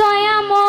দয়াময়